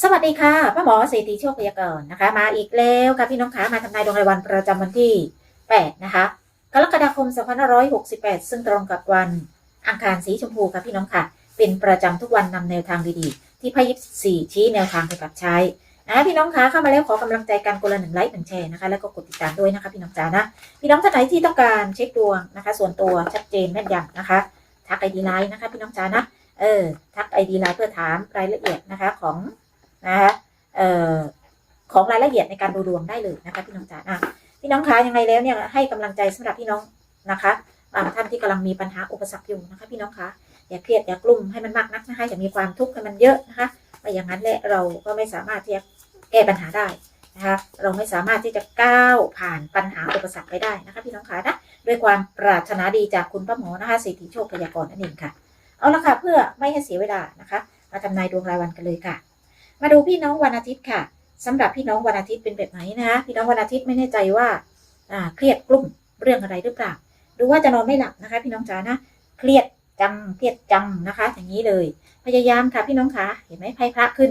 สวัสดีค่ะป้าหมอเศรษฐีโชคพยากรณ์นะคะ มาอีกแล้วค่ะพี่น้องขามาทำนายดวงรายวันประจำวันที่ 8 นะคะ กรกฎาคม 2568 ซึ่งตรงกับวันอังคารสีชมพูค่ะพี่น้องค่ะ เป็นประจำทุกวันนำแนวทางดีๆ ที่ไพ่ยิปซีชี้แนวทางไปปรับใช้นะพี่น้องคะเข้ามาแล้วขอกำลังใจกันคนละหนึ่งไลค์หนึ่งแชร์นะคะแล้วก็กดติดตามด้วยนะคะพี่น้องจ๋านะพี่น้องท่านไหนที่ต้องการเช็คดวงนะคะ ส่วนตัวชัดเจนแม่นยำนะคะทักไอดีไลน์นะคะพี่น้องจ๋านะเออทักไอดีไลน์เพื่อถามรายละเอียดนะคะของ นะคะของรายละเอียดในการดูดวงได้เลยนะคะพี่น้องจ๋าอะพี่น้องคะยังไงแล้วเนี่ยให้กำลังใจสำหรับพี่น้องนะคะบางท่านที่กำลังมีปัญหาอุปสรรคอยู่นะคะ พี่น้องคะอย่าเครียดอย่ากลุ้มให้มันมากนักนะคะอย่ามีความทุกข์ให้มันเยอะนะคะไม่อย่างนั้นแหละเราก็ไม่สามารถที่จะแก้ปัญหาได้นะคะเราไม่สามารถที่จะก้าวผ่านปัญหาอุปสรรคไปได้นะคะ พี่น้องคะนะด้วยความปรารถนาดีจากคุณป้าหมอนะคะสิทธิโชคพยากรณ์นั่นเองค่ะ เอาละค่ะเพื่อไม่ให้เสียเวลานะคะ มาทำนายดวงรายวันกันเลยค่ะ มาดูพี่น้องวันอาทิตย์ค่ะสำหรับพี่น้องวันอาทิตย์เป็นแบบไหนนะคะพี่น้องวันอาทิตย์ไม่แน่ใจว่าเครียดกลุ่มเรื่องอะไรหรือเปล่าดูว่าจะนอนไม่หลับนะคะ พี่น้องจ๋านะเครียดจังเครียดจังนะคะ อย่างนี้เลยพยายามค่ะพี่น้องคะเห็นไหมไพ่พระขึ้น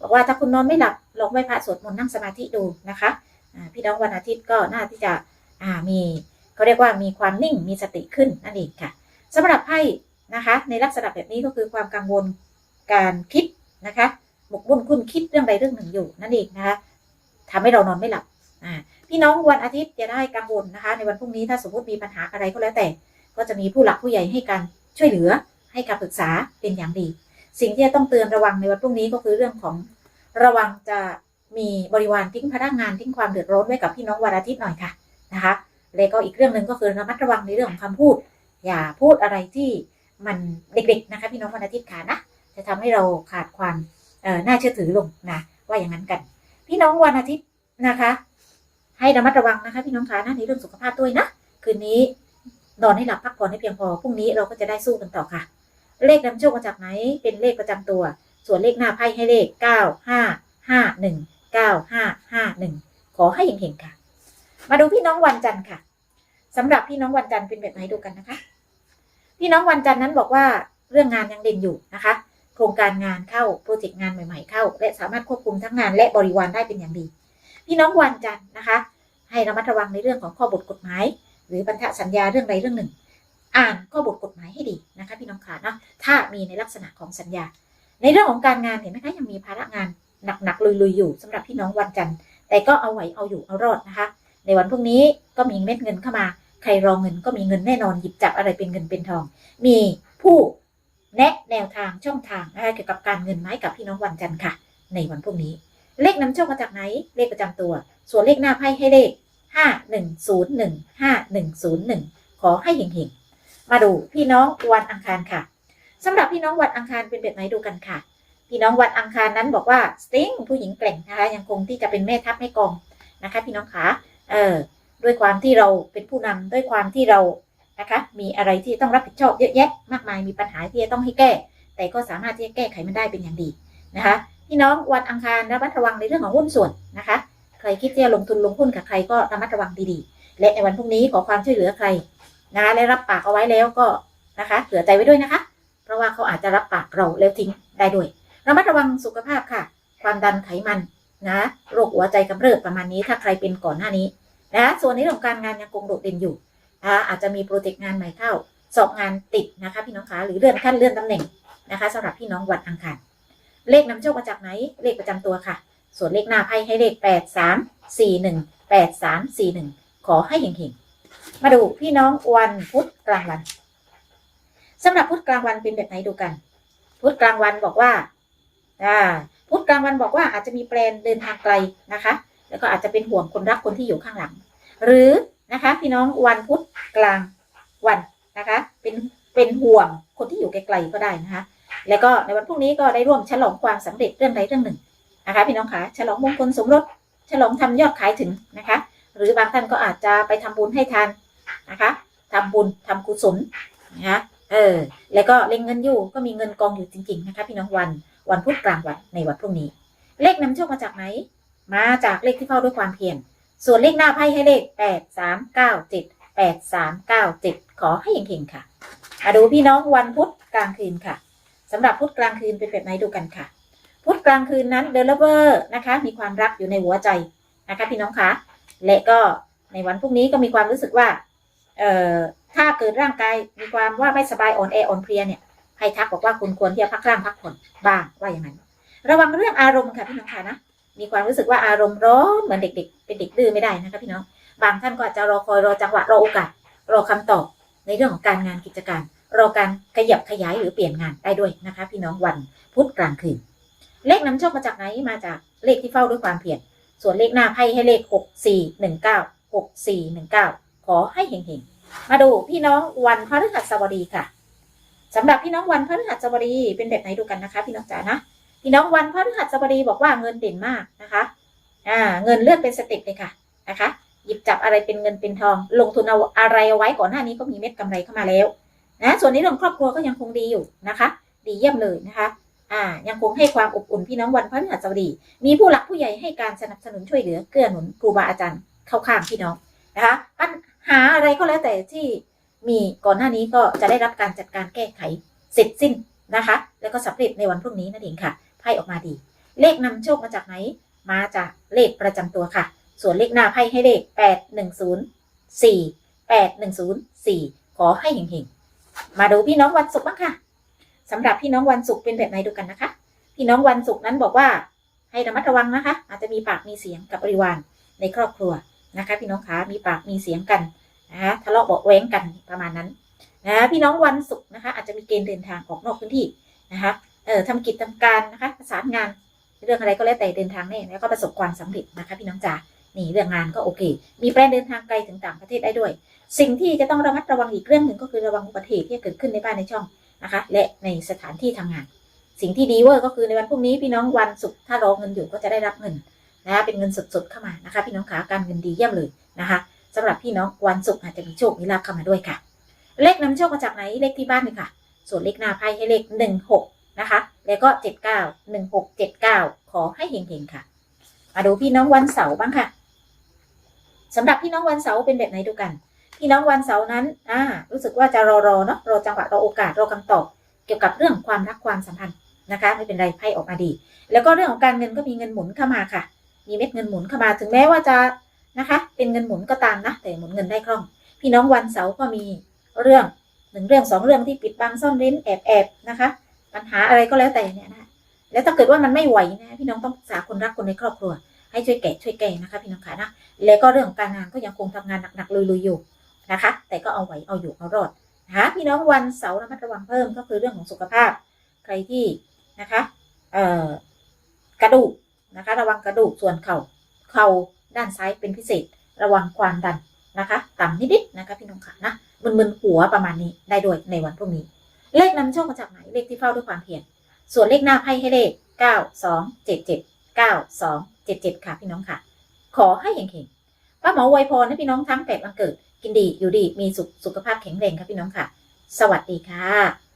บอกว่าถ้าคุณนอนไม่หลับลองไหว้พระสวดมนต์นั่งสมาธิดูนะคะพี่น้องวันอาทิตย์ก็น่าที่จะมีเขาเรียกว่ามีความนิ่งมีสติขึ้นนั่นเองค่ะสำหรับไพ่นะคะ ในลักษณะแบบนี้ก็คือความกังวลการคิดนะคะ หมกมุ่นคุ้นคิดเรื่องใดเรื่องหนึ่งอยู่นั่นเองนะคะทำให้เรานอนไม่หลับอ่าพี่น้องวันอาทิตย์จะได้กังวลนะคะ ในวันพรุ่งนี้ถ้าสมมติมีปัญหาอะไรก็แล้วแต่ ก็จะมีผู้หลักผู้ใหญ่ให้การช่วยเหลือ ให้การปรึกษาเป็นอย่างดี สิ่งที่จะต้องเตือนระวังในวันพรุ่งนี้ก็คือเรื่องของระวังจะมีบริวารทิ้งพนักงานทิ้งความเดือดร้อนไว้กับพี่น้องวันอาทิตย์หน่อยค่ะนะคะแล้วก็อีกเรื่องหนึ่งก็คือระมัดระวังในเรื่องของคำพูด อย่าพูดอะไรที่มันเด็กๆนะคะ พี่น้องวันอาทิตย์ค่ะนะจะทำให้เราขาดความ น่าเชื่อถือลงนะว่าอย่างนั้นกัน พี่น้องวันอาทิตย์นะคะ ให้ระมัดระวังนะคะ พี่น้องคะนะในเรื่องสุขภาพด้วยนะคืนนี้นอนให้หลับพักผ่อนให้เพียงพอพรุ่งนี้เราก็จะได้สู้กันต่อค่ะ เลขนำโชคมาจากไหนเป็นเลขประจำตัว ส่วนเลขหน้าไพ่ให้เลขเก้าห้าห้าหนึ่งเก้าห้าห้าหนึ่งขอให้เห็งๆค่ะ มาดูพี่น้องวันจันทร์ค่ะสำหรับพี่น้องวันจันทร์เป็นแบบไหนดูกันนะคะ พี่น้องวันจันทร์นั้นบอกว่าเรื่องงานยังเด่นอยู่นะคะ รงการงานเข้าโปรเจกต์งานใหม่ ๆ เข้า และสามารถควบคุมทั้งงานและบริวารได้เป็นอย่างดี พี่น้องวันจันทร์นะคะ ให้ระมัดระวังในเรื่องของข้อบทกฎหมาย หรือบันทสัญญาเรื่องใดเรื่องหนึ่ง อ่านข้อบทกฎหมายให้ดีนะคะพี่น้องขาเนาะถ้ามีในลักษณะของสัญญา ในเรื่องของการงานเห็นไหมคะยังมีภาระงานหนักๆลุยๆอยู่สำหรับพี่น้องวันจันทร์แต่ก็เอาไหวเอาอยู่เอารอดนะคะ ในวันพรุ่งนี้ก็มีเม็ดเงินเข้ามา ใครรองเงินก็มีเงินแน่นอนหยิบจับอะไรเป็นเงินเป็นทอง มีผู้ แนะแนวทางช่องทางนะคะเกี่ยวกับการเงินไม้กับพี่น้องวันจันทร์ค่ะ ในวันพรุ่งนี้ เลขนำโชคมาจากไหน เลขประจำตัว ส่วนเลขหน้าไพ่ให้เลขห้าหนึ่งศูนย์หนึ่งห้าหนึ่งศูนย์หนึ่งขอให้เห็งๆ มาดูพี่น้องวันอังคารค่ะสำหรับพี่น้องวันอังคารเป็นแบบไหนดูกันค่ะ พี่น้องวันอังคารนั้นบอกว่าสติงผู้หญิงแกร่งนะคะยังคงที่จะเป็นแม่ทัพแม่กองนะคะ พี่น้องขาเออด้วยความที่เราเป็นผู้นำด้วยความที่เรา นะคะ มีอะไรที่ต้องรับผิดชอบเยอะแยะมากมายมีปัญหาที่จะต้องให้แก้ แต่ก็สามารถที่จะแก้ไขมันได้เป็นอย่างดีนะคะพี่น้องวันอังคารระมัดระวังในเรื่องของหุ้นส่วนนะคะ ใครคิดจะลงทุนลงหุ้นกับใครก็ระมัดระวังดีๆ และในวันพรุ่งนี้ขอความช่วยเหลือใครนะคะและรับปากเอาไว้แล้วก็นะคะเผื่อใจไว้ด้วยนะคะ เพราะว่าเขาอาจจะรับปากเราแล้วทิ้งได้ด้วยระมัดระวังสุขภาพค่ะ ความดันไขมันนะโรคหัวใจกำเริบประมาณนี้ถ้าใครเป็นก่อนหน้านี้นะส่วนในเรื่องของการงานยังคงโดดเด่นอยู่ นะคะอาจจะมีโปรเจกต์งานใหม่เข้าสอบงานติดนะคะ พี่น้องคะหรือเลื่อนขั้นเลื่อนตำแหน่งนะคะสำหรับพี่น้องวันอังคารเลขนำโชคมาจากไหนเลขประจำตัวค่ะ ส่วนเลขหน้าไพ่ให้เลขแปดสามสี่หนึ่งแปดสามสี่หนึ่งขอให้เห็งๆมาดูพี่น้องวันพุธกลางวันสำหรับพุธกลางวันเป็นแบบไหนดูกันพุธกลางวันบอกว่าอ่าพุธกลางวันบอกว่าอาจจะมีแปลนเดินทางไกลนะคะ แล้วก็อาจจะเป็นห่วงคนรักคนที่อยู่ข้างหลัง หรือ นะคะ พี่น้องวันพุธกลางวันนะคะ เป็นเป็นห่วงคนที่อยู่ไกลๆก็ได้นะคะ แล้วก็ในวันพรุ่งนี้ก็ได้ร่วมฉลองความสำเร็จเรื่องใดเรื่องหนึ่งนะคะ พี่น้องคะฉลองมงคลสมรสฉลองทำยอดขายถึงนะคะ หรือบางท่านก็อาจจะไปทำบุญให้ทานนะคะทำบุญทำกุศลนะคะเออแล้วก็เล็งเงินอยู่ก็มีเงินกองอยู่จริง ๆ นะคะ พี่น้องวันวันพุธกลางวันในวันพรุ่งนี้ เลขนำโชคมาจากไหน มาจากเลขที่เฝ้าด้วยความเพียร ส่วนเลขหน้าไพ่ให้เลขแปดสามเก้าเจ็ดแปดสามเก้าเจ็ดขอให้เฮงๆค่ะมาดูพี่น้องวันพุธกลางคืนค่ะสำหรับพุธกลางคืนเป็นแบบไหนดูกันค่ะ พุธกลางคืนนั้นเดลเวอร์นะคะ มีความรักอยู่ในหัวใจนะคะ พี่น้องคะและก็ในวันพรุ่งนี้ก็มีความรู้สึกว่าเอ่อถ้าเกิดร่างกายมีความว่าไม่สบายอ่อนแออ่อนเพลียเนี่ยให้ทักบอกว่าคุณควรที่จะพักร่างพักผ่อนบ้างว่าอย่างนั้นระวังเรื่องอารมณ์ค่ะพี่น้องคะนะ มีความรู้สึกว่าอารมณ์ร้อนเหมือนเด็ก ๆ เป็นเด็กดื้อไม่ได้นะคะพี่น้อง บางท่านก็อาจจะรอคอยรอจังหวะรอโอกาสรอคำตอบในเรื่องของการงานกิจการ รอการขยับขยายหรือเปลี่ยนงานได้ด้วยนะคะ พี่น้องวันพุธกลางคืน เลขนำโชคมาจากไหนมาจากเลขที่เฝ้าด้วยความเพียรส่วนเลขหน้าไพ่ให้เลขหกสี่หนึ่งเก้าหกสี่หนึ่งเก้าขอให้เฮงๆ มาดูพี่น้องวันพฤหัสบดีค่ะสำหรับพี่น้องวันพฤหัสบดีเป็นแบบไหนดูกันนะคะ พี่น้องจ๋านะ พี่น้องวันพฤหัสบดีบอกว่าเงินเด่นมากนะคะอ่าเงินเลื่อนเป็นสเต็ปเลยค่ะนะคะ หยิบจับอะไรเป็นเงินเป็นทอง ลงทุนเอาอะไรเอาไว้ก่อนหน้านี้ก็มีเม็ดกำไรเข้ามาแล้วนะส่วนในเรื่องครอบครัวก็ยังคงดีอยู่นะคะ ดีเยี่ยมเลยนะคะอ่ายังคงให้ความอบอุ่นพี่น้องวันพฤหัสบดี มีผู้หลักผู้ใหญ่ให้การสนับสนุนช่วยเหลือเกื้อหนุนครูบาอาจารย์เข้าข้างพี่น้องนะคะปัญหาอะไรก็แล้วแต่ที่มีก่อนหน้านี้ก็จะได้รับการจัดการแก้ไขเสร็จสิ้นนะคะ แล้วก็สำเร็จในวันพรุ่งนี้นั่นเองค่ะ ไพ่ออกมาดี เลขนำโชคมาจากไหน มาจากเลขประจำตัวค่ะ ส่วนเลขหน้าไพ่ให้เลขแปดหนึ่งศูนย์สี่แปดหนึ่งศูนย์สี่ขอให้เฮงๆ มาดูพี่น้องวันศุกร์บ้างค่ะสำหรับพี่น้องวันศุกร์เป็นแบบไหนดูกันนะคะ พี่น้องวันศุกร์นั้นบอกว่าให้ระมัดระวังนะคะ อาจจะมีปากมีเสียงกับบริวารในครอบครัวนะคะ พี่น้องคะมีปากมีเสียงกันนะคะทะเลาะเบาะแว้งกันประมาณนั้นนะพี่น้องวันศุกร์นะคะ อาจจะมีเกณฑ์เดินทางออกนอกพื้นที่นะคะ เอ่อทำกิจทำการนะคะประสานงานเรื่องอะไรก็แล้วแต่เดินทางแน่แล้วก็ประสบความสำเร็จนะคะพี่น้องจ๋านี่เรื่องงานก็โอเค มีแปลนเดินทางไกลถึงต่างประเทศได้ด้วย สิ่งที่จะต้องระมัดระวังอีกเรื่องหนึ่งก็คือระวังอุบัติเหตุที่เกิดขึ้นในบ้านในช่องนะคะ และในสถานที่ทำงาน สิ่งที่ดีเวอร์ก็คือในวันพรุ่งนี้พี่น้องวันศุกร์ถ้ารอเงินอยู่ก็จะได้รับเงินนะคะเป็นเงินสดๆเข้ามานะคะ พี่น้องขาการเงินดีเยี่ยมเลยนะคะสำหรับพี่น้องวันศุกร์อาจจะมีโชคมีลาภเข้ามาด้วยค่ะ เลขนำโชคมาจากไหนเลขที่บ้านเลยค่ะ ส่วนเลขหน้าไพ่ให้เลขหนึ่งหก นะคะ แล้วก็เจ็ดเก้าหนึ่งหกเจ็ดเก้าขอให้เฮงๆค่ะ มาดูพี่น้องวันเสาร์บ้างค่ะสำหรับพี่น้องวันเสาร์เป็นแบบไหนดูกัน พี่น้องวันเสาร์นั้นอ่ารู้สึกว่าจะรอรอเนาะรอจังหวะรอโอกาสรอคำตอบเกี่ยวกับเรื่องความรักความสัมพันธ์นะคะ ไม่เป็นไรไพ่ออกมาดี แล้วก็เรื่องของการเงินก็มีเงินหมุนเข้ามาค่ะ มีเม็ดเงินหมุนเข้ามาถึงแม้ว่าจะนะคะ เป็นเงินหมุนก็ตามนะแต่หมุนเงินได้คล่อง พี่น้องวันเสาร์ก็มีเรื่องหนึ่งเรื่องสองเรื่องที่ปิดบังซ่อนเร้นแอบแอบนะคะ ปัญหาอะไรก็แล้วแต่เนี่ยนะแล้วถ้าเกิดว่ามันไม่ไหวนะพี่น้องต้องปรึกษาคนรักคนในครอบครัว ให้ช่วยแกะช่วยแก้นะคะพี่น้องขานะแล้วก็เรื่องของการงานก็ยังคงทำงานหนักๆลุยๆอยู่นะคะ แต่ก็เอาไหวเอาอยู่เอารอดนะคะพี่น้องวันเสาร์ระมัดระวังเพิ่มก็คือเรื่องของสุขภาพ ใครที่นะคะเอ่อกระดูกนะคะ ระวังกระดูกส่วนเข่าเข่าด้านซ้ายเป็นพิเศษ ระวังความดันนะคะ ต่ำนิดๆนะคะพี่น้องขานะมึนๆหัวประมาณนี้ได้ด้วยในวันพรุ่งนี้ เลขนำโชคมาจากไหน เลขที่เฝ้าด้วยความเพียรส่วนเลขหน้าไพ่ให้เลข 9 2 7 7 9 2 7 7 ค่ะพี่น้องค่ะ ขอให้เฮงๆป้าหมอไวยพรให้พี่น้องทั้งแปดวันเกิด กินดีอยู่ดีมีสุขสุขภาพแข็งแรงค่ะพี่น้องค่ะ สวัสดีค่ะ